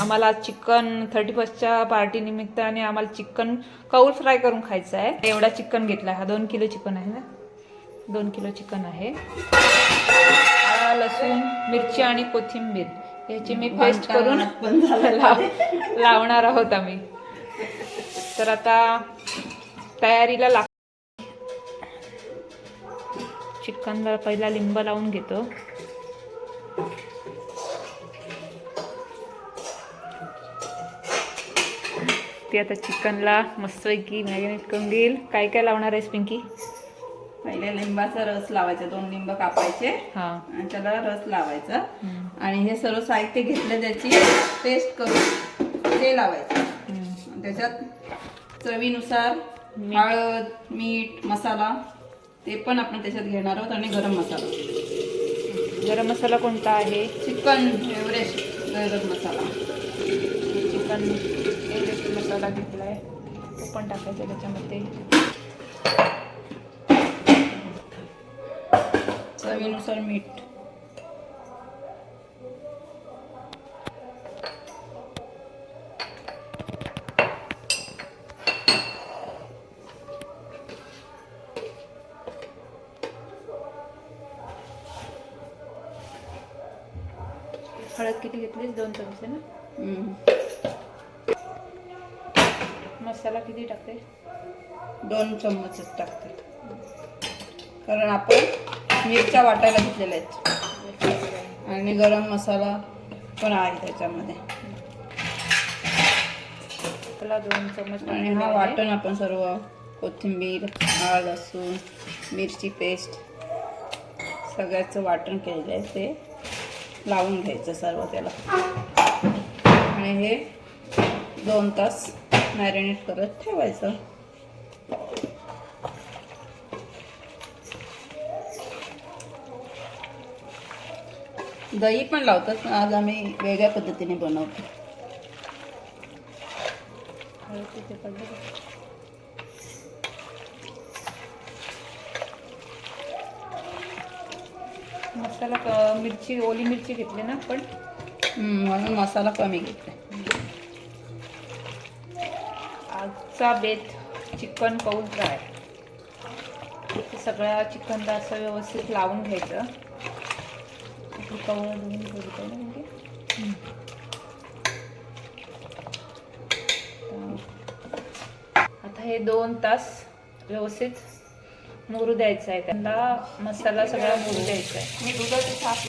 आम्हाला chicken thirty फर्स्टच्या party निमित्ताने आम्हाला चिकन कौल फ्राय करून खायचं आहे. एवढा चिकन घेतला. हा दोन किलो चिकन आहे ना? दोन किलो चिकन आहे. लसूण मिरची आणि कोथिंबीर. याची मी पेस्ट करून लाव- लावणार आहोत आम्ही. तर आता तयारीला लाग चिकनला पहिला लिंब लावून घेतो. ती आता चिकनला मस्तपैकी मॅरिनेट करून घेईल काय काय लावणार आहेस पिंकी? पहिले लिंबाचा रस लावायचा दोन लिंब कापायचे. हां. आणि त्याला रस लावायचा. आणि हे सर्व साहित्य घेतलं त्याची पेस्ट करून ते लावायचं. त्याच्यात चवीनुसार. हळद मीठ मसाला ते पण आपण त्याच्यात घेणार आहोत आणि गरम मसाला. गरम मसाला कोणता आहे? चिकन एव्हरेस्ट गरम मसाला. चिकन. एवरेस्ट मसाला घेतला आहे. तो पण टाकायचा त्याच्यामध्ये. चवीनुसार मीठ. हळद किती घेतलीस? दोन चमचे ना? मसाला किती टाकते? दोन चम्मचच टाकते. कारण आपण मिरच्या वाटायला घेतलेल्या आहेत. आणि गरम मसाला पण आहे त्याच्यामध्ये. त्याला दोन चमच आणि हा. वाटण आपण सर्व कोथिंबीर आळ लसूण मिरची पेस्ट सगळ्याचं वाटण केलेलं आहे. ते लावून घ्यायचं सर्व त्याला. आणि हे दोन तास मॅरिनेट करत ठेवायचं. दही पण लावतात. पण आज आम्ही वेगळ्या पद्धतीने बनवतो. मसाला मिरची ओली मिरची घेतली ना हम्म, म्हणून मसाला कमी घेतला चा बेत चिकन कौल फ्राय सगळ्या चिकनला असं व्यवस्थित लावून घ्यायचं. आपली कवळं धुवून म्हणजे आता हे दोन तास व्यवस्थित मुरू द्यायचं आहे. त्यांना मसाला सगळा मुरू द्यायचा आहे. मी दुधाची साफ